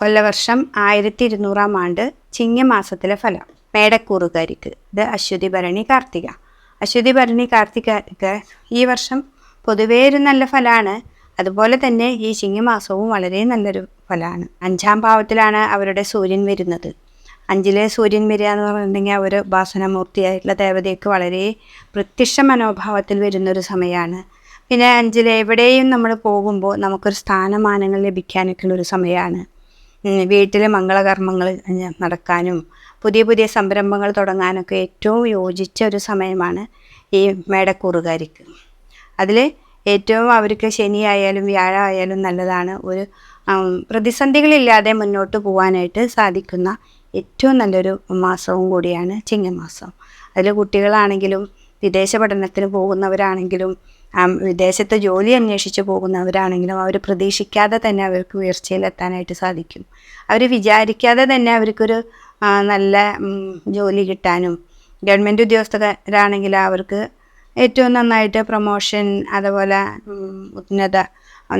കൊല്ലവർഷം ആയിരത്തി ഇരുന്നൂറാം ആണ്ട് ചിങ്ങമാസത്തിലെ ഫലം. മേടക്കൂറുകാരിക്ക്. ഇത് അശ്വതി ഭരണി കാർത്തിക. അശ്വതി ഭരണി കാർത്തികക്ക് ഈ വർഷം പൊതുവേ ഒരു നല്ല ഫലമാണ് അതുപോലെ തന്നെ ഈ ചിങ്ങമാസവും വളരെ നല്ലൊരു ഫലമാണ് അഞ്ചാം ഭാവത്തിലാണ് അവരുടെ സൂര്യൻ വരുന്നത്. അഞ്ചിലെ സൂര്യൻ വരിക എന്ന് പറഞ്ഞിട്ടുണ്ടെങ്കിൽ അവർ ഉപാസനമൂർത്തിയായിട്ടുള്ള ദേവതയ്ക്ക് വളരെ പ്രത്യക്ഷ മനോഭാവത്തിൽ വരുന്നൊരു സമയമാണ് പിന്നെ അഞ്ചിൽ എവിടെയും നമ്മൾ പോകുമ്പോൾ നമുക്കൊരു സ്ഥാനമാനങ്ങൾ ലഭിക്കാനൊക്കെയുള്ള ഒരു സമയമാണ് വീട്ടിലെ മംഗളകർമ്മങ്ങൾ നടക്കാനും പുതിയ പുതിയ സംരംഭങ്ങൾ തുടങ്ങാനൊക്കെ ഏറ്റവും യോജിച്ച ഒരു സമയമാണ് ഈ മേടക്കൂറുകാരിക്ക്. അതിൽ ഏറ്റവും അവർക്ക് ശനിയായാലും വ്യാഴമായാലും നല്ലതാണ് ഒരു പ്രതിസന്ധികളില്ലാതെ മുന്നോട്ട് പോകാനായിട്ട് സാധിക്കുന്ന ഏറ്റവും നല്ലൊരു മാസവും കൂടിയാണ് ചിങ്ങമാസം. അതിൽ കുട്ടികളാണെങ്കിലും വിദേശ പഠനത്തിന് പോകുന്നവരാണെങ്കിലും വിദേശത്ത് ജോലി അന്വേഷിച്ച് പോകുന്നവരാണെങ്കിലും അവർ പ്രതീക്ഷിക്കാതെ തന്നെ അവർക്ക് ഉയർച്ചയിലെത്താനായിട്ട് സാധിക്കും. അവർ വിചാരിക്കാതെ തന്നെ അവർക്കൊരു നല്ല ജോലി കിട്ടാനും ഗവൺമെന്റ് ഉദ്യോഗസ്ഥരാണെങ്കിൽ അവർക്ക് ഏറ്റവും നന്നായിട്ട് പ്രൊമോഷൻ അതുപോലെ ഉന്നത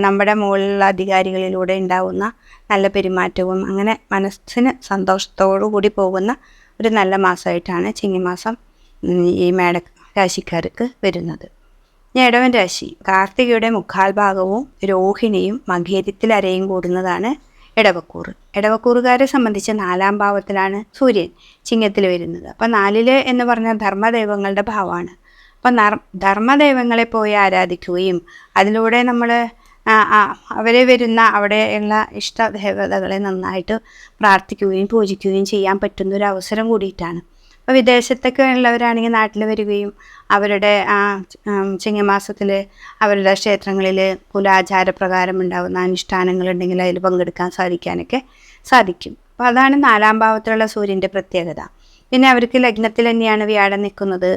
നമ്മുടെ മുകളിലുള്ള അധികാരികളിലൂടെ ഉണ്ടാവുന്ന നല്ല പെരുമാറ്റവും അങ്ങനെ മനസ്സിന് സന്തോഷത്തോടു കൂടി പോകുന്ന ഒരു നല്ല മാസമായിട്ടാണ് ചിങ്ങമാസം മാസം ഈ മേട രാശിക്കാർക്ക് വരുന്നത്. ഇനി ഇടവൻ രാശി. കാർത്തികയുടെ മുക്കാൽ ഭാഗവും രോഹിണിയും അരയും കൂടുന്നതാണ് ഇടവക്കൂറ് ഇടവക്കൂറുകാരെ സംബന്ധിച്ച് നാലാം ഭാവത്തിലാണ് സൂര്യൻ ചിങ്ങത്തിൽ വരുന്നത്. അപ്പം നാലിൽ എന്ന് പറഞ്ഞാൽ ധർമ്മദൈവങ്ങളുടെ ഭാവമാണ്. അപ്പം ധർമ്മദൈവങ്ങളെ പോയി ആരാധിക്കുകയും അതിലൂടെ നമ്മൾ അവരെ വരുന്ന അവിടെയുള്ള ഇഷ്ട ദേവതകളെ നന്നായിട്ട് പ്രാർത്ഥിക്കുകയും പൂജിക്കുകയും ചെയ്യാൻ പറ്റുന്ന ഒരു അവസരം കൂടിയിട്ടാണ്. അപ്പോൾ വിദേശത്തൊക്കെ ഉള്ളവരാണെങ്കിൽ നാട്ടിൽ വരികയും അവരുടെ ആ ചിങ്ങമാസത്തിൽ അവരുടെ ക്ഷേത്രങ്ങളിൽ കുലാചാരപ്രകാരം ഉണ്ടാകുന്ന അനുഷ്ഠാനങ്ങളുണ്ടെങ്കിൽ അതിൽ പങ്കെടുക്കാൻ സാധിക്കാനൊക്കെ സാധിക്കും. അപ്പോൾ അതാണ് നാലാം ഭാവത്തിലുള്ള സൂര്യന്റെ പ്രത്യേകത. പിന്നെ അവർക്ക് ലഗ്നത്തിൽ തന്നെയാണ് വ്യാഴം നിൽക്കുന്നത്.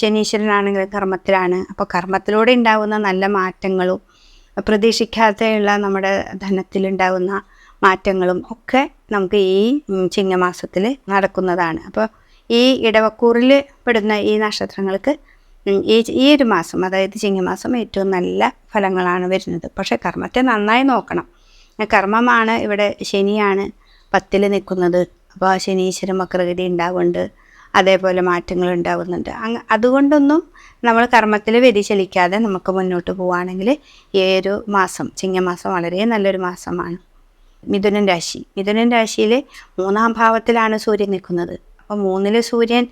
ശനീശ്വരനാണെങ്കിൽ കർമ്മത്തിലാണ്. അപ്പോൾ കർമ്മത്തിലൂടെ ഉണ്ടാകുന്ന നല്ല മാറ്റങ്ങളും പ്രതീക്ഷിക്കാതെയുള്ള നമ്മുടെ ധനത്തിലുണ്ടാകുന്ന മാറ്റങ്ങളും ഒക്കെ നമുക്ക് ഈ ചിങ്ങമാസത്തിൽ നടക്കുന്നതാണ്. അപ്പോൾ ഈ ഇടവക്കൂറിൽ പെടുന്ന ഈ നക്ഷത്രങ്ങൾക്ക് ഈ ഈ ഒരു മാസം അതായത് ചിങ്ങമാസം ഏറ്റവും നല്ല ഫലങ്ങളാണ് വരുന്നത്. പക്ഷേ കർമ്മത്തെ നന്നായി നോക്കണം. കർമ്മമാണ് ഇവിടെ ശനിയാണ് പത്തിൽ നിൽക്കുന്നത്. അപ്പോൾ ശനീശ്വര വക്രഗതി ഉണ്ടാവുന്നുണ്ട്. അതേപോലെ മാറ്റങ്ങൾ ഉണ്ടാകുന്നുണ്ട് അങ്ങ് അതുകൊണ്ടൊന്നും നമ്മൾ കർമ്മത്തിൽ വ്യതിചലിക്കാതെ നമുക്ക് മുന്നോട്ട് പോവുകയാണെങ്കിൽ ഈ ഒരു മാസം ചിങ്ങമാസം വളരെ നല്ലൊരു മാസമാണ്. മിഥുനൻ രാശി. മിഥുനൻ രാശിയിൽ മൂന്നാം ഭാവത്തിലാണ് സൂര്യൻ നിൽക്കുന്നത്. അപ്പോൾ മൂന്നിൽ സൂര്യൻ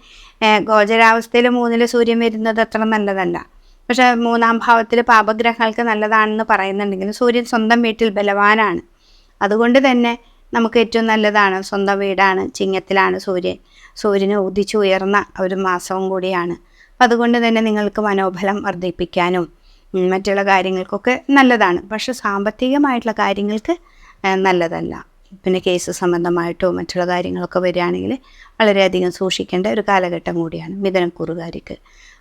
ഗോചരാവസ്ഥയിൽ മൂന്നിൽ സൂര്യൻ വരുന്നത് അത്ര നല്ലതല്ല. പക്ഷേ മൂന്നാം ഭാവത്തിൽ പാപഗ്രഹങ്ങൾക്ക് നല്ലതാണെന്ന് പറയുന്നുണ്ടെങ്കിലും സൂര്യൻ സ്വന്തം വീട്ടിൽ ബലവാനാണ്. അതുകൊണ്ട് തന്നെ നമുക്ക് ഏറ്റവും നല്ലതാണ് സ്വന്തം വീടാണ് ചിങ്ങത്തിലാണ് സൂര്യൻ. സൂര്യന് ഉദിച്ചു ഉയർന്ന ഒരു മാസവും കൂടിയാണ്. അതുകൊണ്ട് തന്നെ നിങ്ങൾക്ക് മനോബലം വർദ്ധിപ്പിക്കാനും മറ്റുള്ള കാര്യങ്ങൾക്കൊക്കെ നല്ലതാണ്. പക്ഷെ സാമ്പത്തികമായിട്ടുള്ള കാര്യങ്ങൾക്ക് നല്ലതല്ല. പിന്നെ കേസ് സംബന്ധമായിട്ടോ മറ്റുള്ള കാര്യങ്ങളൊക്കെ വരികയാണെങ്കിൽ വളരെയധികം സൂക്ഷിക്കേണ്ട ഒരു കാലഘട്ടം കൂടിയാണ് മിഥുനക്കൂറുകാർക്ക്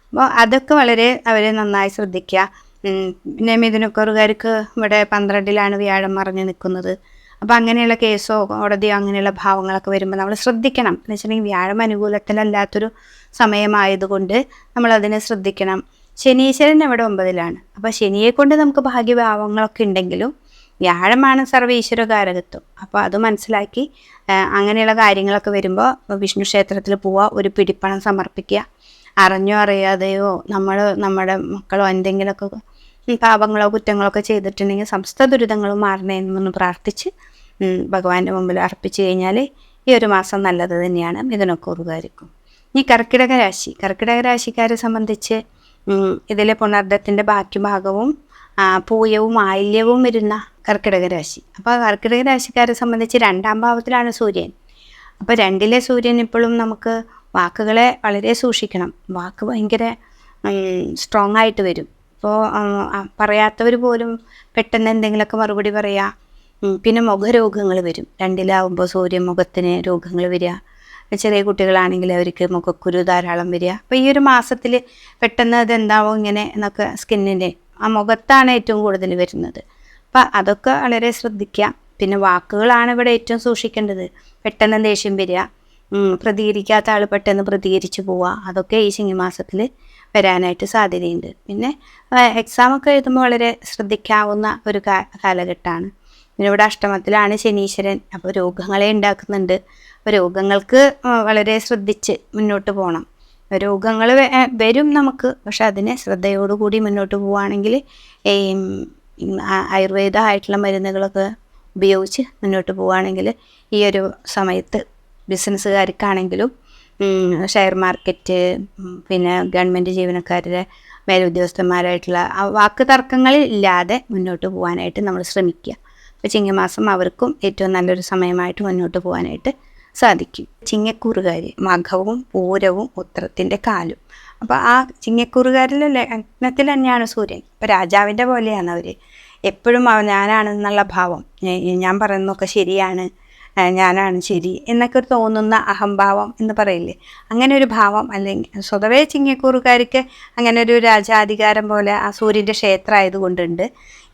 അപ്പോൾ അതൊക്കെ വളരെ അവരെ നന്നായി ശ്രദ്ധിക്കുക. പിന്നെ മിഥുനക്കൂറുകാർക്ക് ഇവിടെ പന്ത്രണ്ടിലാണ് വ്യാഴം മറിഞ്ഞ് നിൽക്കുന്നത്. അപ്പോൾ അങ്ങനെയുള്ള കേസോ കോടതിയോ അങ്ങനെയുള്ള ഭാവങ്ങളൊക്കെ വരുമ്പോൾ നമ്മൾ ശ്രദ്ധിക്കണം. എന്ന് വെച്ചിട്ടുണ്ടെങ്കിൽ വ്യാഴം അനുകൂലത്തിലല്ലാത്തൊരു സമയമായതുകൊണ്ട് നമ്മൾ അതിനെ ശ്രദ്ധിക്കണം. ശനീശ്വരൻ അവിടെ ഒമ്പതിലാണ്. അപ്പോൾ ശനിയെ കൊണ്ട് നമുക്ക് ഭാഗ്യഭാവങ്ങളൊക്കെ ഉണ്ടെങ്കിലും വ്യാഴമാണ് സർവീശ്വരകാരകത്വം അപ്പോൾ അത് മനസ്സിലാക്കി അങ്ങനെയുള്ള കാര്യങ്ങളൊക്കെ വരുമ്പോൾ വിഷ്ണു ക്ഷേത്രത്തിൽ പോവുക ഒരു പിടിപ്പണം സമർപ്പിക്കുക. അറിഞ്ഞോ അറിയാതെയോ നമ്മൾ നമ്മുടെ മക്കളോ എന്തെങ്കിലുമൊക്കെ പാപങ്ങളോ കുറ്റങ്ങളോ ഒക്കെ ചെയ്തിട്ടുണ്ടെങ്കിൽ സമസ്ത ദുരിതങ്ങളും മാറണേന്നൊന്ന് പ്രാർത്ഥിച്ച് ഭഗവാന്റെ മുമ്പിൽ അർപ്പിച്ചു കഴിഞ്ഞാൽ ഈ ഒരു മാസം നല്ലത് തന്നെയാണ്. മിഥുനക്കൂറുകാർക്കും ഇനി കർക്കിടക രാശി. കർക്കിടക രാശിക്കാരെ സംബന്ധിച്ച് ഇതിലെ പുണർദ്ധത്തിന്റെ ബാക്കി ഭാഗവും പൂയവും ആയില്യവും വരുന്ന കർക്കിടക രാശി. അപ്പോൾ കർക്കിടക രാശിക്കാരെ സംബന്ധിച്ച് രണ്ടാം ഭാവത്തിലാണ് സൂര്യൻ. അപ്പോൾ രണ്ടിലെ സൂര്യൻ ഇപ്പോഴും നമുക്ക് വാക്കുകളെ വളരെ സൂക്ഷിക്കണം. വാക്ക് ഭയങ്കര സ്ട്രോങ് ആയിട്ട് വരും. അപ്പോൾ പറയാത്തവർ പോലും പെട്ടെന്ന് എന്തെങ്കിലുമൊക്കെ മറുപടി പറയാ. പിന്നെ മുഖരോഗങ്ങൾ വരും. രണ്ടിലാവുമ്പോൾ സൂര്യ മുഖത്തിന് രോഗങ്ങൾ വരിക ചെറിയ കുട്ടികളാണെങ്കിൽ അവർക്ക് മുഖക്കുരു ധാരാളം വരിക അപ്പോൾ ഈ ഒരു മാസത്തിൽ പെട്ടെന്ന് അതെന്താവും ഇങ്ങനെ എന്നൊക്കെ സ്കിന്നിന്റെ ആ മുഖത്താണ് ഏറ്റവും കൂടുതൽ വരുന്നത്. അപ്പം അതൊക്കെ വളരെ ശ്രദ്ധിക്കുക പിന്നെ വാക്കുകളാണ് ഇവിടെ ഏറ്റവും സൂക്ഷിക്കേണ്ടത്. പെട്ടെന്ന് ദേഷ്യം വരിക പ്രതികരിക്കാത്ത ആൾ പെട്ടെന്ന് പ്രതികരിച്ചു പോവുക അതൊക്കെ ഈ ചിങ്ങമാസത്തിൽ വരാനായിട്ട് സാധ്യതയുണ്ട്. പിന്നെ എക്സാമൊക്കെ എഴുതുമ്പോൾ വളരെ ശ്രദ്ധിക്കാവുന്ന ഒരു കാലഘട്ടമാണ് പിന്നെ ഇവിടെ അഷ്ടമത്തിലാണ് ശനീശ്വരൻ. അപ്പോൾ രോഗങ്ങളെ ഉണ്ടാക്കുന്നുണ്ട് അപ്പോൾ രോഗങ്ങൾക്ക് വളരെ ശ്രദ്ധിച്ച് മുന്നോട്ട് പോകണം രോഗങ്ങൾ വരും നമുക്ക്. പക്ഷെ അതിനെ ശ്രദ്ധയോടുകൂടി മുന്നോട്ട് പോവുകയാണെങ്കിൽ ഈ ആയിട്ടുള്ള മരുന്നുകളൊക്കെ ഉപയോഗിച്ച് മുന്നോട്ട് പോവുകയാണെങ്കിൽ ഈ ഒരു സമയത്ത് ബിസിനസ്സുകാർക്കാണെങ്കിലും ഷെയർ മാർക്കറ്റ് പിന്നെ ഗവൺമെന്റ് ജീവനക്കാരുടെ മേലുദ്യോഗസ്ഥന്മാരായിട്ടുള്ള വാക്ക് തർക്കങ്ങളിൽ ഇല്ലാതെ മുന്നോട്ട് പോകാനായിട്ട് നമ്മൾ ശ്രമിക്കുക. അപ്പോൾ ചിങ്ങമാസം അവർക്കും ഏറ്റവും നല്ലൊരു സമയമായിട്ട് മുന്നോട്ട് പോകാനായിട്ട് സാധിക്കും. ചിങ്ങക്കൂറുകാർ മഖവും പൂരവും ഉത്രത്തിന്റെ കാലും. അപ്പോൾ ആ ചിങ്ങക്കൂറുകാരിൽ ലഗ്നത്തിൽ തന്നെയാണ് സൂര്യൻ. ഇപ്പോൾ രാജാവിന്റെ പോലെയാണ് അവർ എപ്പോഴും ഞാനാണെന്നുള്ള ഭാവം. ഞാൻ പറയുന്നതൊക്കെ ശരിയാണ്. ഞാനാണ് ശരി എന്നൊക്കെ ഒരു തോന്നുന്ന അഹംഭാവം എന്ന് പറയില്ലേ? അങ്ങനെ ഒരു ഭാവം അല്ലെങ്കിൽ സ്വതവേ ചിങ്ങക്കൂറുകാർക്ക് അങ്ങനെ ഒരു രാജാധികാരം പോലെ ആ സൂര്യന്റെ ക്ഷേത്രം ആയതുകൊണ്ടുണ്ട്.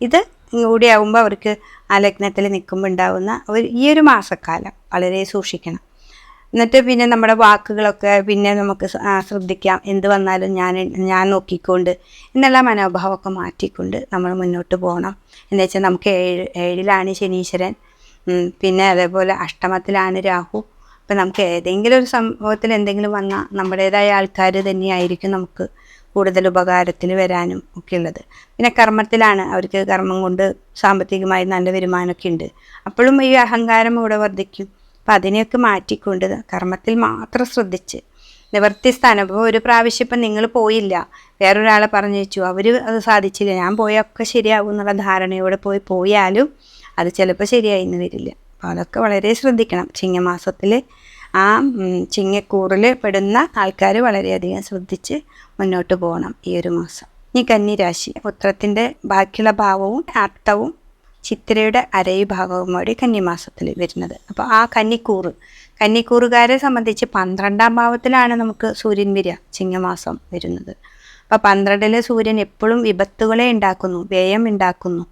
ഇത് കൂടിയാവുമ്പോൾ അവർക്ക് ആ ലഗ്നത്തിൽ നിൽക്കുമ്പോൾ ഉണ്ടാകുന്ന ഒരു ഈ ഒരു മാസക്കാലം വളരെ സൂക്ഷിക്കണം. എന്നിട്ട് പിന്നെ നമ്മുടെ വാക്കുകളൊക്കെ പിന്നെ നമുക്ക് ശ്രദ്ധിക്കാം. എന്ത് വന്നാലും ഞാൻ ഞാൻ നോക്കിക്കൊണ്ട് എന്നുള്ള മനോഭാവമൊക്കെ മാറ്റിക്കൊണ്ട് നമ്മൾ മുന്നോട്ട് പോകണം എന്ന് വെച്ചാൽ നമുക്ക് ഏഴ് ഏഴിലാണ് ശനീശ്വരൻ. പിന്നെ അതേപോലെ അഷ്ടമത്തിലാണ് രാഹു. അപ്പം നമുക്ക് ഏതെങ്കിലും ഒരു സംഭവത്തിൽ എന്തെങ്കിലും വന്നാൽ നമ്മുടേതായ ആൾക്കാർ തന്നെയായിരിക്കും നമുക്ക് കൂടുതൽ ഉപകാരത്തിൽ വരാനും ഒക്കെ ഉള്ളത്. പിന്നെ കർമ്മത്തിലാണ്. അവർക്ക് കർമ്മം കൊണ്ട് സാമ്പത്തികമായി നല്ല വരുമാനമൊക്കെ ഉണ്ട്. അപ്പോഴും ഈ അഹങ്കാരം ഇവിടെ വർദ്ധിക്കും. അപ്പം അതിനെയൊക്കെ മാറ്റിക്കൊണ്ട് കർമ്മത്തിൽ മാത്രം ശ്രദ്ധിച്ച്. നിവർത്തി സ്ഥാനം ഇപ്പോൾ ഒരു പ്രാവശ്യം ഇപ്പം നിങ്ങൾ പോയില്ല. വേറൊരാളെ പറഞ്ഞു വെച്ചു. അവർ അത് സാധിച്ചില്ല. ഞാൻ പോയൊക്കെ ശരിയാകും എന്നുള്ള ധാരണയോടെ പോയി പോയാലും അത് ചിലപ്പോൾ ശരിയായി എന്ന് വരില്ല. അപ്പോൾ അതൊക്കെ വളരെ ശ്രദ്ധിക്കണം. ചിങ്ങമാസത്തിൽ ആ ചിങ്ങക്കൂറിൽ പെടുന്ന ആൾക്കാർ വളരെയധികം ശ്രദ്ധിച്ച് മുന്നോട്ട് പോകണം ഈ ഒരു മാസം. ഇനി കന്നിരാശി. പുത്രത്തിന്റെ ബാക്കിയുള്ള ഭാവവും അർത്ഥവും ചിത്രയുടെ അരയു ഭാഗവും കൂടി കന്നിമാസത്തിൽ വരുന്നത്. അപ്പോൾ ആ കന്നിക്കൂറ് കന്നിക്കൂറുകാരെ സംബന്ധിച്ച് പന്ത്രണ്ടാം ഭാവത്തിലാണ് നമുക്ക് സൂര്യൻ വരിക ചിങ്ങമാസം വരുന്നത്. അപ്പോൾ പന്ത്രണ്ടിലെ സൂര്യൻ എപ്പോഴും വിപത്തുകളെ ഉണ്ടാക്കുന്നു വ്യയം ഉണ്ടാക്കുന്നു.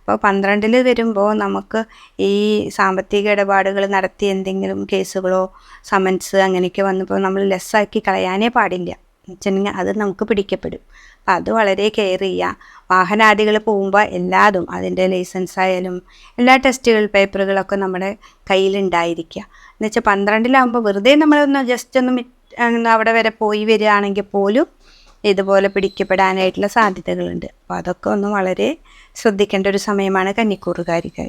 അപ്പോൾ പന്ത്രണ്ടിൽ വരുമ്പോൾ നമുക്ക് ഈ സാമ്പത്തിക ഇടപാടുകൾ നടത്തി എന്തെങ്കിലും കേസുകളോ സമൻസ് അങ്ങനെയൊക്കെ വന്നപ്പോൾ നമ്മൾ ലെസ്സാക്കി കളയാനേ പാടില്ല. വെച്ചിട്ടുണ്ടെങ്കിൽ അത് നമുക്ക് പിടിക്കപ്പെടും. അപ്പം അത് വളരെ കെയർ ചെയ്യുക. വാഹനാദികൾ പോകുമ്പോൾ എല്ലാതും അതിന്റെ ലൈസൻസ് ആയാലും എല്ലാ ടെസ്റ്റുകൾ പേപ്പറുകളൊക്കെ നമ്മുടെ കയ്യിലുണ്ടായിരിക്കുക എന്ന് വെച്ചാൽ പന്ത്രണ്ടിലാകുമ്പോൾ വെറുതെ നമ്മളൊന്ന് ജസ്റ്റ് ഒന്ന് അവിടെ വരെ പോയി വരികയാണെങ്കിൽ പോലും ഇതുപോലെ പിടിക്കപ്പെടാനായിട്ടുള്ള സാധ്യതകളുണ്ട്. അപ്പോൾ അതൊക്കെ ഒന്ന് വളരെ ശ്രദ്ധിക്കേണ്ട ഒരു സമയമാണ് കന്നിക്കൂറുകാരികൾ.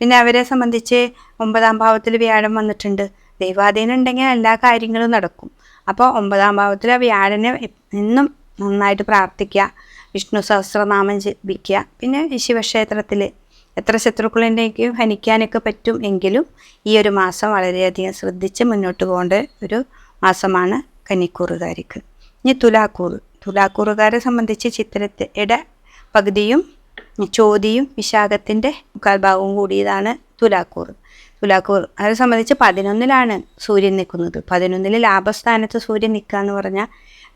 പിന്നെ അവരെ സംബന്ധിച്ച് ഒമ്പതാം ഭാവത്തിൽ വ്യാഴം വന്നിട്ടുണ്ട്. ദൈവാധീനം ഉണ്ടെങ്കിൽ എല്ലാ കാര്യങ്ങളും നടക്കും. അപ്പോൾ ഒമ്പതാം ഭാവത്തിൽ വ്യാഴനെ എന്നും നന്നായിട്ട് പ്രാർത്ഥിക്കുക. വിഷ്ണു സഹസ്രനാമം ജപിക്കുക. പിന്നെ ശിവക്ഷേത്രത്തിൽ എത്ര ശത്രുക്കളുണ്ടെങ്കിലും ഹനിക്കാനൊക്കെ പറ്റും എങ്കിലും ഈ ഒരു മാസം വളരെയധികം ശ്രദ്ധിച്ച് മുന്നോട്ട് പോകേണ്ട ഒരു മാസമാണ് കന്നിക്കൂറുകാർക്ക് ഇനി തുലാക്കൂറ്. തുലാക്കൂറുകാരെ സംബന്ധിച്ച് ചിത്രയുടെ പകുതിയും ചോതിയും വിശാഖത്തിന്റെ മുക്കാൽഭാഗവും കൂടിയതാണ് തുലാക്കൂർ തുലാക്കൂർ അവരെ സംബന്ധിച്ച് പതിനൊന്നിലാണ് സൂര്യൻ നിൽക്കുന്നത്. പതിനൊന്നിൽ ലാഭസ്ഥാനത്ത് സൂര്യൻ നിൽക്കുക എന്ന് പറഞ്ഞാൽ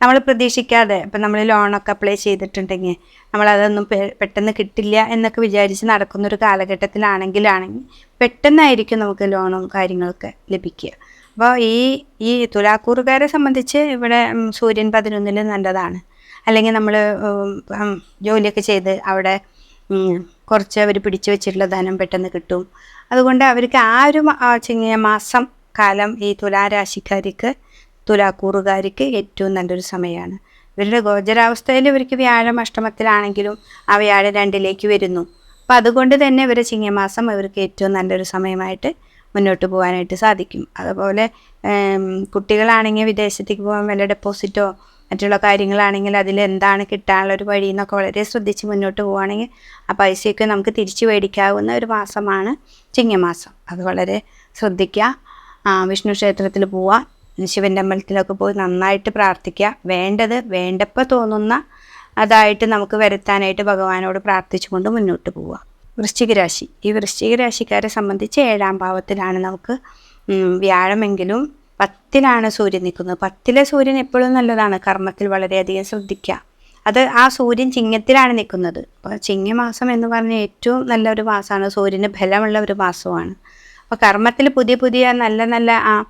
നമ്മൾ പ്രതീക്ഷിക്കാതെ ഇപ്പം നമ്മൾ ലോണൊക്കെ അപ്ലൈ ചെയ്തിട്ടുണ്ടെങ്കിൽ നമ്മളതൊന്നും പെട്ടെന്ന് കിട്ടില്ല എന്നൊക്കെ വിചാരിച്ച് നടക്കുന്നൊരു കാലഘട്ടത്തിലാണെങ്കിലാണെങ്കിൽ പെട്ടെന്നായിരിക്കും നമുക്ക് ലോണും കാര്യങ്ങളൊക്കെ ലഭിക്കുക. അപ്പോൾ ഈ ഈ തുലാക്കൂറുകാരെ സംബന്ധിച്ച് ഇവിടെ സൂര്യൻ പതിനൊന്നിൽ നല്ലതാണ്. അല്ലെങ്കിൽ നമ്മൾ ജോലിയൊക്കെ ചെയ്ത് അവിടെ കുറച്ച് അവർ പിടിച്ചു വെച്ചിട്ടുള്ള ധനം പെട്ടെന്ന് കിട്ടും. അതുകൊണ്ട് അവർക്ക് ആ ഒരു മാസം കാലം ഈ തുലാരാശിക്കാർക്ക് തുലാക്കൂറുകാർക്ക് ഏറ്റവും നല്ലൊരു സമയമാണ് ഇവരുടെ ഗോചരാവസ്ഥയിൽ ഇവർക്ക് വ്യാഴം അഷ്ടമത്തിലാണെങ്കിലും ആ വ്യാഴം രണ്ടിലേക്ക് വരുന്നു. അപ്പം അതുകൊണ്ട് തന്നെ ഇവരെ ചിങ്ങമാസം ഇവർക്ക് ഏറ്റവും നല്ലൊരു സമയമായിട്ട് മുന്നോട്ട് പോകാനായിട്ട് സാധിക്കും. അതുപോലെ കുട്ടികളാണെങ്കിൽ വിദേശത്തേക്ക് പോകാൻ വല്ല ഡെപ്പോസിറ്റോ മറ്റുള്ള കാര്യങ്ങളാണെങ്കിൽ അതിൽ എന്താണ് കിട്ടാനുള്ള ഒരു വഴി എന്നൊക്കെ വളരെ ശ്രദ്ധിച്ച് മുന്നോട്ട് പോവുകയാണെങ്കിൽ ആ പൈസയൊക്കെ നമുക്ക് തിരിച്ചു മേടിക്കാവുന്ന ഒരു മാസമാണ് ചിങ്ങമാസം. അത് വളരെ ശ്രദ്ധിക്കുക. വിഷ്ണു ക്ഷേത്രത്തിൽ പോവുക. ശിവന്റെ അമ്പലത്തിലൊക്കെ പോയി നന്നായിട്ട് പ്രാർത്ഥിക്കുക. വേണ്ടത് വേണ്ടപ്പോൾ തോന്നുന്ന അതായിട്ട് നമുക്ക് വരുത്താനായിട്ട് ഭഗവാനോട് പ്രാർത്ഥിച്ചുകൊണ്ട് മുന്നോട്ട് പോവുക. വൃശ്ചിക രാശി. ഈ വൃശ്ചിക രാശിക്കാരെ സംബന്ധിച്ച് ഏഴാം ഭാവത്തിലാണ് നമുക്ക് വ്യാഴമെങ്കിലും പത്തിലാണ് സൂര്യൻ നിൽക്കുന്നത്. പത്തിലെ സൂര്യൻ എപ്പോഴും നല്ലതാണ്. കർമ്മത്തിൽ വളരെയധികം ശ്രദ്ധിക്കുക. അത് ആ സൂര്യൻ ചിങ്ങത്തിലാണ് നിൽക്കുന്നത്. അപ്പോൾ ചിങ്ങമാസം എന്ന് പറഞ്ഞ ഏറ്റവും നല്ലൊരു മാസമാണ്. സൂര്യന് ബലമുള്ള ഒരു മാസമാണ്. അപ്പോൾ കർമ്മത്തിൽ പുതിയ പുതിയ നല്ല നല്ല ആ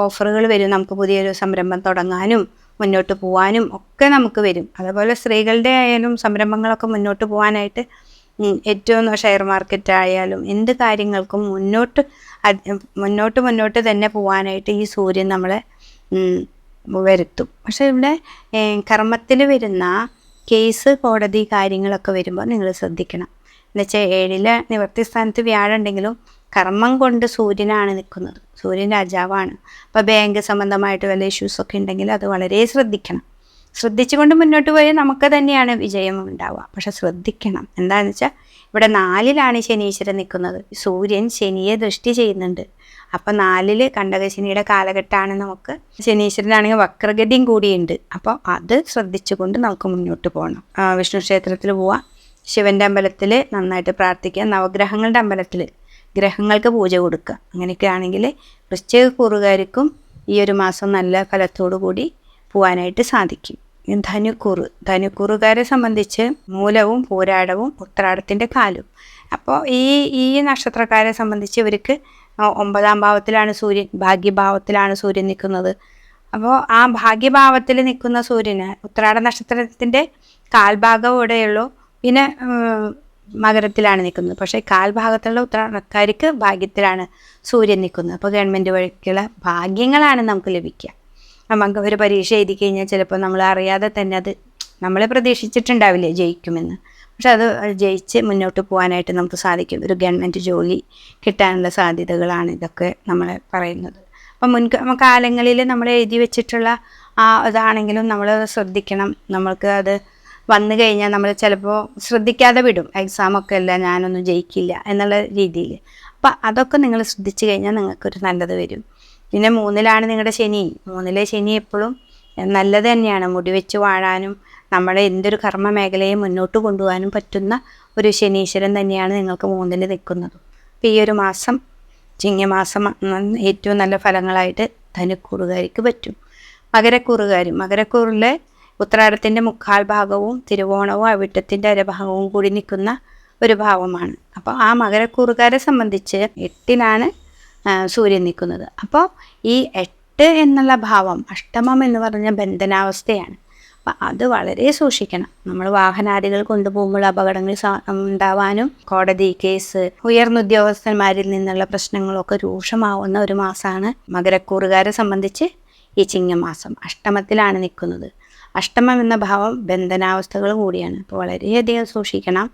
ഓഫറുകൾ വരും. നമുക്ക് പുതിയൊരു സംരംഭം തുടങ്ങാനും മുന്നോട്ട് പോകാനും ഒക്കെ നമുക്ക് വരും. അതുപോലെ സ്ത്രീകളുടെ ആയാലും സംരംഭങ്ങളൊക്കെ മുന്നോട്ട് പോകാനായിട്ട് ഏറ്റവും ഷെയർ മാർക്കറ്റ് ആയാലും എന്ത് കാര്യങ്ങൾക്കും മുന്നോട്ട് മുന്നോട്ട് മുന്നോട്ട് തന്നെ പോകാനായിട്ട് ഈ സൂര്യൻ നമ്മളെ വരുത്തും. പക്ഷേ ഇവിടെ കർമ്മത്തിൽ വരുന്ന കേസ് കോടതി കാര്യങ്ങളൊക്കെ വരുമ്പോൾ നിങ്ങൾ ശ്രദ്ധിക്കണം. എന്നുവെച്ചാൽ ഏഴിലെ നിവർത്തി സ്ഥാനത്ത് വ്യാഴുണ്ടെങ്കിലും കർമ്മം കൊണ്ട് സൂര്യനാണ് നിൽക്കുന്നത്. സൂര്യൻ രാജാവാണ് അപ്പോൾ ബാങ്ക് സംബന്ധമായിട്ട് വല്ല ഇഷ്യൂസൊക്കെ ഉണ്ടെങ്കിൽ അത് വളരെ ശ്രദ്ധിക്കണം. ശ്രദ്ധിച്ചുകൊണ്ട് മുന്നോട്ട് പോയാൽ നമുക്ക് തന്നെയാണ് വിജയം ഉണ്ടാവുക. പക്ഷെ ശ്രദ്ധിക്കണം. എന്താണെന്ന് വെച്ചാൽ ഇവിടെ നാലിലാണ് ശനീശ്വരൻ നിൽക്കുന്നത്. സൂര്യൻ ശനിയെ ദൃഷ്ടി ചെയ്യുന്നുണ്ട്. അപ്പം നാലിൽ കണ്ടകശനിയുടെ കാലഘട്ടമാണ് നമുക്ക്. ശനീശ്വരനാണെങ്കിൽ വക്രഗതിയും കൂടിയുണ്ട്. അപ്പോൾ അത് ശ്രദ്ധിച്ചുകൊണ്ട് നമുക്ക് മുന്നോട്ട് പോകണം. വിഷ്ണു ക്ഷേത്രത്തിൽ പോവാം. ശിവന്റെ അമ്പലത്തിൽ നന്നായിട്ട് പ്രാർത്ഥിക്കുക. നവഗ്രഹങ്ങളുടെ അമ്പലത്തിൽ. ഗ്രഹങ്ങൾക്ക് പൂജ കൊടുക്കുക. അങ്ങനെയൊക്കെ ആണെങ്കിൽ വൃശ്ചിക കൂറുകാർക്കും ഈ ഒരു മാസം നല്ല ഫലത്തോടു കൂടി പോകാനായിട്ട് സാധിക്കും. ധനുക്കൂറ് ധനുക്കൂറുകാരെ സംബന്ധിച്ച് മൂലവും പോരാടവും ഉത്രാടത്തിന്റെ കാലും. അപ്പോൾ ഈ ഈ നക്ഷത്രക്കാരെ സംബന്ധിച്ച് ഇവർക്ക് ഒമ്പതാം ഭാവത്തിലാണ് സൂര്യൻ ഭാഗ്യഭാവത്തിലാണ് സൂര്യൻ നിൽക്കുന്നത്. അപ്പോൾ ആ ഭാഗ്യഭാവത്തിൽ നിൽക്കുന്ന സൂര്യന് ഉത്രാട നക്ഷത്രത്തിന്റെ കാൽഭാഗം ഇവിടെയുള്ളൂ. പിന്നെ മകരത്തിലാണ് നിൽക്കുന്നത്. പക്ഷേ കാൽഭാഗത്തുള്ള ഉത്തരക്കാർക്ക് ഭാഗ്യത്തിലാണ് സൂര്യൻ നിൽക്കുന്നത്. അപ്പോൾ ഗവൺമെന്റ് വഴിക്കുള്ള ഭാഗ്യങ്ങളാണ് നമുക്ക് ലഭിക്കുക. നമുക്ക് ഒരു പരീക്ഷ എഴുതി കഴിഞ്ഞാൽ ചിലപ്പോൾ നമ്മൾ അറിയാതെ തന്നെ അത് നമ്മൾ പ്രതീക്ഷിച്ചിട്ടുണ്ടാവില്ലേ ജയിക്കുമെന്ന്. പക്ഷെ അത് ജയിച്ച് മുന്നോട്ട് പോകാനായിട്ട് നമുക്ക് സാധിക്കും. ഒരു ഗവൺമെന്റ് ജോലി കിട്ടാനുള്ള സാധ്യതകളാണ് ഇതൊക്കെ നമ്മൾ പറയുന്നത്. അപ്പം മുൻ കാലങ്ങളിൽ നമ്മൾ എഴുതി വെച്ചിട്ടുള്ള ആ ഇതാണെങ്കിലും നമ്മൾ ശ്രദ്ധിക്കണം. നമ്മൾക്ക് അത് വന്നു കഴിഞ്ഞാൽ നമ്മൾ ചിലപ്പോൾ ശ്രദ്ധിക്കാതെ വിടും. എക്സാമൊക്കെ അല്ല ഞാനൊന്നും ജയിക്കില്ല എന്നുള്ള രീതിയിൽ. അപ്പം അതൊക്കെ നിങ്ങൾ ശ്രദ്ധിച്ചു കഴിഞ്ഞാൽ നിങ്ങൾക്കൊരു നല്ലത് വരും. പിന്നെ മൂന്നിലാണ് നിങ്ങളുടെ ശനി. മൂന്നിലെ ശനി എപ്പോഴും നല്ലത് തന്നെയാണ്. മുടി വെച്ച് വാഴാനും നമ്മുടെ എന്തൊരു കർമ്മ മേഖലയെ മുന്നോട്ട് കൊണ്ടുപോകാനും പറ്റുന്ന ഒരു ശനീശ്വരൻ തന്നെയാണ് നിങ്ങൾക്ക് മൂന്നിൽ നിൽക്കുന്നത്. അപ്പോൾ ഈ ഒരു മാസം ചിങ്ങമാസം ഏറ്റവും നല്ല ഫലങ്ങളായിട്ട് ധനുക്കൂറുകാർക്ക് പറ്റും. മകരക്കൂറുകാരും. മകരക്കൂറിലെ ഉത്രാടത്തിന്റെ മുക്കാൽ ഭാഗവും തിരുവോണവും അവിട്ടത്തിന്റെ അരഭാഗവും കൂടി നിൽക്കുന്ന ഒരു ഭാവമാണ്. അപ്പോൾ ആ മകരക്കൂറുകാരെ സംബന്ധിച്ച് എട്ടിനാണ് സൂര്യൻ നിൽക്കുന്നത്. അപ്പോൾ ഈ എട്ട് എന്നുള്ള ഭാവം അഷ്ടമം എന്ന് പറഞ്ഞ ബന്ധനാവസ്ഥയാണ്. അപ്പം അത് വളരെ സൂക്ഷിക്കണം. നമ്മൾ വാഹനാദികൾ കൊണ്ടുപോകുമ്പോൾ അപകടങ്ങൾ ഉണ്ടാവാനും കോടതി കേസ് ഉയർന്ന ഉദ്യോഗസ്ഥന്മാരിൽ നിന്നുള്ള പ്രശ്നങ്ങളൊക്കെ രൂക്ഷമാവുന്ന ഒരു മാസമാണ് മകരക്കൂറുകാരെ സംബന്ധിച്ച് ഈ ചിങ്ങമാസം. അഷ്ടമത്തിലാണ് നിൽക്കുന്നത്. അഷ്ടമം എന്ന ഭാവം ബന്ധനാവസ്ഥകൾ കൂടിയാണ്. അപ്പോൾ വളരെയധികം സൂക്ഷിക്കണം.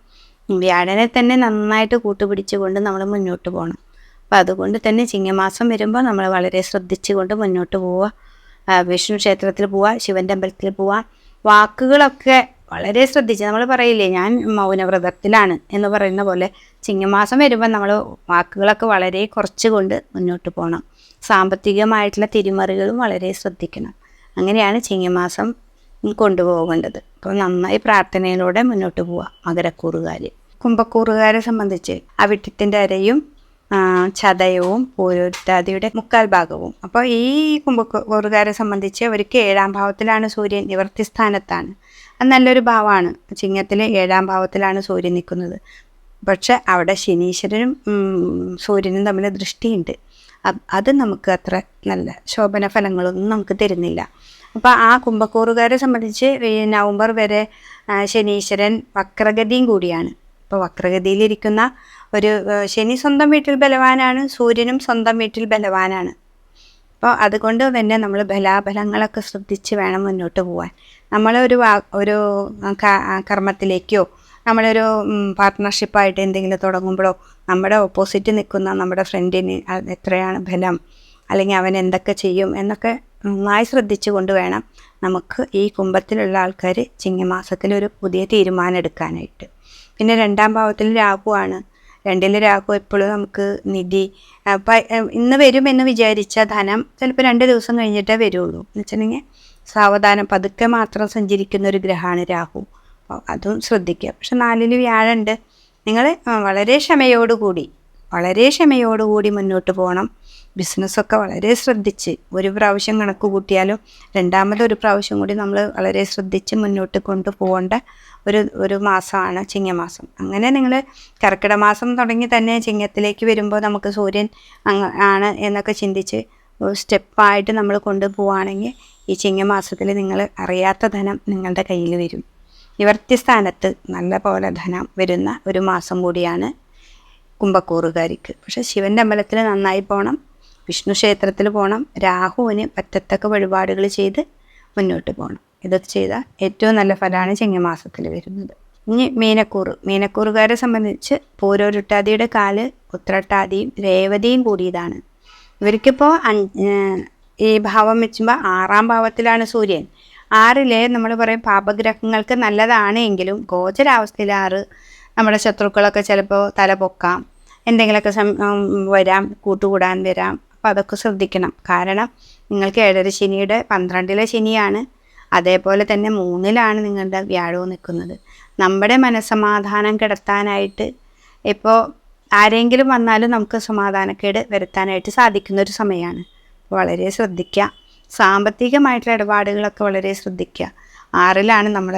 വ്യാഴനെ തന്നെ നന്നായിട്ട് കൂട്ടുപിടിച്ചുകൊണ്ട് നമ്മൾ മുന്നോട്ട് പോകണം. അപ്പോൾ അതുകൊണ്ട് തന്നെ ചിങ്ങമാസം വരുമ്പോൾ നമ്മൾ വളരെ ശ്രദ്ധിച്ചുകൊണ്ട് മുന്നോട്ട് പോവുക. വിഷ്ണു ക്ഷേത്രത്തിൽ പോവുക ശിവന്റെ അമ്പലത്തിൽ പോവുക. വാക്കുകളൊക്കെ വളരെ ശ്രദ്ധിച്ച് നമ്മൾ പറയില്ലേ ഞാൻ മൗനവ്രതത്തിലാണ് എന്ന് പറയുന്ന പോലെ ചിങ്ങമാസം വരുമ്പോൾ നമ്മൾ വാക്കുകളൊക്കെ വളരെ കുറച്ചുകൊണ്ട് മുന്നോട്ട് പോകണം. സാമ്പത്തികമായിട്ടുള്ള തിരിമറികളും വളരെ ശ്രദ്ധിക്കണം. അങ്ങനെയാണ് ചിങ്ങമാസം കൊണ്ടുപോകേണ്ടത്. അപ്പോൾ നന്നായി പ്രാർത്ഥനയിലൂടെ മുന്നോട്ട് പോവുക മകരക്കൂറുകാർ കുംഭക്കൂറുകാരെ സംബന്ധിച്ച് അവിട്ടത്തിന്റെ അരയും ചതയവും പൂരോരുത്താതിയുടെ മുക്കാൽ ഭാഗവും. അപ്പോൾ ഈ കുംഭക്കൂറുകാരെ സംബന്ധിച്ച് അവർക്ക് ഏഴാം ഭാവത്തിലാണ് സൂര്യൻ നിവർത്തി സ്ഥാനത്താണ്. അത് നല്ലൊരു ഭാവമാണ്. ചിങ്ങത്തിലെ ഏഴാം ഭാവത്തിലാണ് സൂര്യൻ നിൽക്കുന്നത്. പക്ഷെ അവിടെ ശനീശ്വരനും സൂര്യനും തമ്മിൽ ദൃഷ്ടിയുണ്ട്. അത് നമുക്ക് അത്ര നല്ല ശോഭന ഫലങ്ങളൊന്നും നമുക്ക് തരുന്നില്ല. അപ്പോൾ ആ കുംഭക്കൂറുകാരെ സംബന്ധിച്ച് നവംബർ വരെ ശനീശ്വരൻ വക്രഗതിയും കൂടിയാണ്. ഇപ്പോൾ വക്രഗതിയിലിരിക്കുന്ന ഒരു ശനി സ്വന്തം വീട്ടിൽ ബലവാനാണ് സൂര്യനും സ്വന്തം വീട്ടിൽ ബലവാനാണ്. അപ്പോൾ അതുകൊണ്ട് തന്നെ നമ്മൾ ബലാബലങ്ങളൊക്കെ ശ്രദ്ധിച്ച് വേണം മുന്നോട്ട് പോകാൻ നമ്മളൊരു ഒരു ഒരു കർമ്മത്തിലേക്കോ നമ്മളൊരു പാർട്ട്ണർഷിപ്പായിട്ട് എന്തെങ്കിലും തുടങ്ങുമ്പോഴോ നമ്മുടെ ഓപ്പോസിറ്റ് നിൽക്കുന്ന നമ്മുടെ ഫ്രണ്ടിന് എത്രയാണ് ബലം അല്ലെങ്കിൽ അവൻ എന്തൊക്കെ ചെയ്യും എന്നൊക്കെ നന്നായി ശ്രദ്ധിച്ചുകൊണ്ട് വേണം നമുക്ക് ഈ കുംഭത്തിലുള്ള ആൾക്കാർ ചിങ്ങമാസത്തിൽ ഒരു പുതിയ തീരുമാനം എടുക്കാനായിട്ട് പിന്നെ രണ്ടാം ഭാവത്തിൽ രാഹുവാണ് രണ്ടിൽ രാഹു എപ്പോഴും നമുക്ക് നിധി ഇന്ന് വരുമെന്ന് വിചാരിച്ച ധനം ചിലപ്പോൾ രണ്ട് ദിവസം കഴിഞ്ഞിട്ടേ വരുള്ളൂ. എന്ന് വെച്ചിട്ടുണ്ടെങ്കിൽ സാവധാനം പതുക്കെ മാത്രം സഞ്ചരിക്കുന്ന ഒരു ഗ്രഹമാണ് രാഹു. അപ്പോൾ അതും ശ്രദ്ധിക്കുക. പക്ഷെ നാലിന് വ്യാഴമുണ്ട്. നിങ്ങൾ വളരെ ക്ഷമയോടുകൂടി വളരെ ക്ഷമയോടുകൂടി മുന്നോട്ട് പോകണം. ബിസിനസ്സൊക്കെ വളരെ ശ്രദ്ധിച്ച് ഒരു പ്രാവശ്യം കണക്ക് കൂട്ടിയാലും രണ്ടാമതൊരു പ്രാവശ്യം കൂടി നമ്മൾ വളരെ ശ്രദ്ധിച്ച് മുന്നോട്ട് കൊണ്ടുപോകേണ്ട ഒരു ഒരു മാസമാണ് ചിങ്ങമാസം. അങ്ങനെ നിങ്ങൾ കർക്കിട മാസം തുടങ്ങി തന്നെ ചിങ്ങത്തിലേക്ക് വരുമ്പോൾ നമുക്ക് സൂര്യൻ ആണ് എന്നൊക്കെ ചിന്തിച്ച് സ്റ്റെപ്പായിട്ട് നമ്മൾ കൊണ്ടുപോവുകയാണെങ്കിൽ ഈ ചിങ്ങമാസത്തിൽ നിങ്ങൾ അറിയാത്ത ധനം നിങ്ങളുടെ കയ്യിൽ വരും. നിവർത്തി സ്ഥാനത്ത് നല്ല പോലെ ധനം വരുന്ന ഒരു മാസം കൂടിയാണ് കുംഭക്കൂറുകാരിക്ക്. പക്ഷേ ശിവന്റെ അമ്പലത്തിൽ നന്നായി പോകണം വിഷ്ണു ക്ഷേത്രത്തിൽ പോകണം രാഹുവിന് പറ്റത്തക്ക വഴിപാടുകൾ ചെയ്ത് മുന്നോട്ട് പോകണം ഇതൊക്കെ ചെയ്താൽ ഏറ്റവും നല്ല ഫലമാണ് ചിങ്ങമാസത്തിൽ വരുന്നത്. ഇനി മീനക്കൂറ്. മീനക്കൂറുകാരെ സംബന്ധിച്ച് പൂരോരുട്ടാതിയുടെ കാൽ ഉത്രട്ടാതിയും രേവതിയും കൂടിയതാണ്. ഇവർക്കിപ്പോൾ ഈ ഭാവം വെച്ചുമ്പോൾ ആറാം ഭാവത്തിലാണ് സൂര്യൻ. ആറിലെ നമ്മൾ പറയും പാപഗ്രഹങ്ങൾക്ക് നല്ലതാണ് എങ്കിലും ഗോചരാവസ്ഥയിൽ ആറ് നമ്മുടെ ശത്രുക്കളൊക്കെ ചിലപ്പോൾ തല പൊക്കാം എന്തെങ്കിലുമൊക്കെ വരാം കൂട്ടുകൂടാൻ വരാം. അപ്പം അതൊക്കെ ശ്രദ്ധിക്കണം. കാരണം നിങ്ങൾക്ക് ഏഴര ശനിയുടെ പന്ത്രണ്ടിലെ ശനിയാണ്. അതേപോലെ തന്നെ മൂന്നിലാണ് നിങ്ങളുടെ വ്യാഴവും നിൽക്കുന്നത്. നമ്മുടെ മനസ്സമാധാനം കിടത്താനായിട്ട് ഇപ്പോൾ ആരെങ്കിലും വന്നാലും നമുക്ക് സമാധാനക്കേട് വരുത്താനായിട്ട് സാധിക്കുന്ന ഒരു സമയമാണ് വളരെ ശ്രദ്ധിക്കുക സാമ്പത്തികമായിട്ടുള്ള ഇടപാടുകളൊക്കെ വളരെ ശ്രദ്ധിക്കുക. ആറിലാണ് നമ്മൾ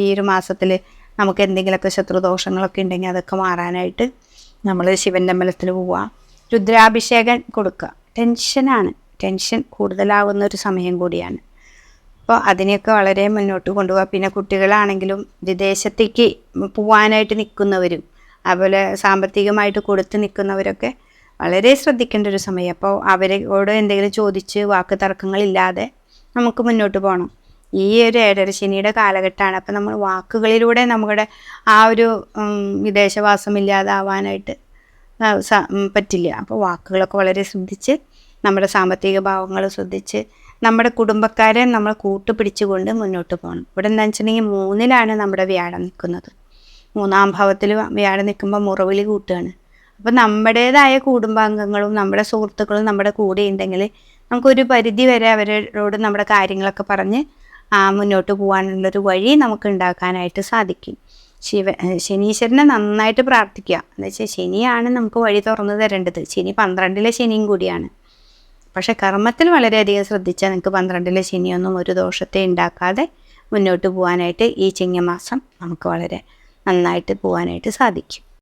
ഈ ഒരു മാസത്തിൽ നമുക്ക് എന്തെങ്കിലുമൊക്കെ ശത്രുദോഷങ്ങളൊക്കെ ഉണ്ടെങ്കിൽ അതൊക്കെ മാറാനായിട്ട് നമ്മൾ ശിവന്റെ അമ്പലത്തിൽ പോവുക രുദ്രാഭിഷേകം കൊടുക്കുക. ടെൻഷനാണ് ടെൻഷൻ കൂടുതലാവുന്ന ഒരു സമയം കൂടിയാണ്. അപ്പോൾ അതിനെയൊക്കെ വളരെ മുന്നോട്ട് കൊണ്ടുപോകുക പിന്നെ കുട്ടികളാണെങ്കിലും വിദേശത്തേക്ക് പോവാനായിട്ട് നിൽക്കുന്നവരും അതുപോലെ സാമ്പത്തികമായിട്ട് കൊടുത്ത് നിൽക്കുന്നവരൊക്കെ വളരെ ശ്രദ്ധിക്കേണ്ട ഒരു സമയം. അപ്പോൾ അവരോട് എന്തെങ്കിലും ചോദിച്ച് വാക്ക് തർക്കങ്ങളില്ലാതെ നമുക്ക് മുന്നോട്ട് പോകണം ഈ ഒരു ഏഴര ശനിയുടെ കാലഘട്ടമാണ്. അപ്പോൾ നമ്മൾ വാക്കുകളിലൂടെ നമ്മുടെ ആ ഒരു ഉം, വിദേശവാസം ഇല്ലാതാവാനായിട്ട് ആ, സ- ഉം, പറ്റില്ല. അപ്പോൾ വാക്കുകളൊക്കെ വളരെ ശ്രദ്ധിച്ച് നമ്മുടെ സാമ്പത്തിക ഭാവങ്ങൾ ശ്രദ്ധിച്ച് നമ്മുടെ കുടുംബക്കാരെ നമ്മൾ കൂട്ടുപിടിച്ചുകൊണ്ട് മുന്നോട്ട് പോകണം. ഇവിടെ എന്താണെന്ന് വെച്ചിട്ടുണ്ടെങ്കിൽ മൂന്നിലാണ് നമ്മുടെ വ്യാഴം നിൽക്കുന്നത്. മൂന്നാം ഭാവത്തിൽ വ്യാഴം നിൽക്കുമ്പോൾ മുറവിളി കൂട്ടുകയാണ്. അപ്പോൾ നമ്മുടേതായ കുടുംബാംഗങ്ങളും നമ്മുടെ സുഹൃത്തുക്കളും നമ്മുടെ കൂടെ ഉണ്ടെങ്കിൽ നമുക്കൊരു പരിധി വരെ അവരോട് നമ്മുടെ കാര്യങ്ങളൊക്കെ പറഞ്ഞ് മുന്നോട്ട് പോകാനുള്ളൊരു വഴി നമുക്ക് ഉണ്ടാക്കാനായിട്ട് സാധിക്കും. ശിവ ശനീശ്വരനെ നന്നായിട്ട് പ്രാർത്ഥിക്കുക. എന്ന് വെച്ചാൽ ശനിയാണ് നമുക്ക് വഴി തുറന്നു തരേണ്ടത്. ശനി പന്ത്രണ്ടിലെ ശനിയും കൂടിയാണ്. പക്ഷെ കർമ്മത്തിൽ വളരെയധികം ശ്രദ്ധിച്ചാൽ നിങ്ങൾക്ക് പന്ത്രണ്ടിലെ ശനിയൊന്നും ഒരു ദോഷത്തെ ഉണ്ടാക്കാതെ മുന്നോട്ട് പോകാനായിട്ട് ഈ ചിങ്ങമാസം നമുക്ക് വളരെ നന്നായിട്ട് പോകാനായിട്ട് സാധിക്കും.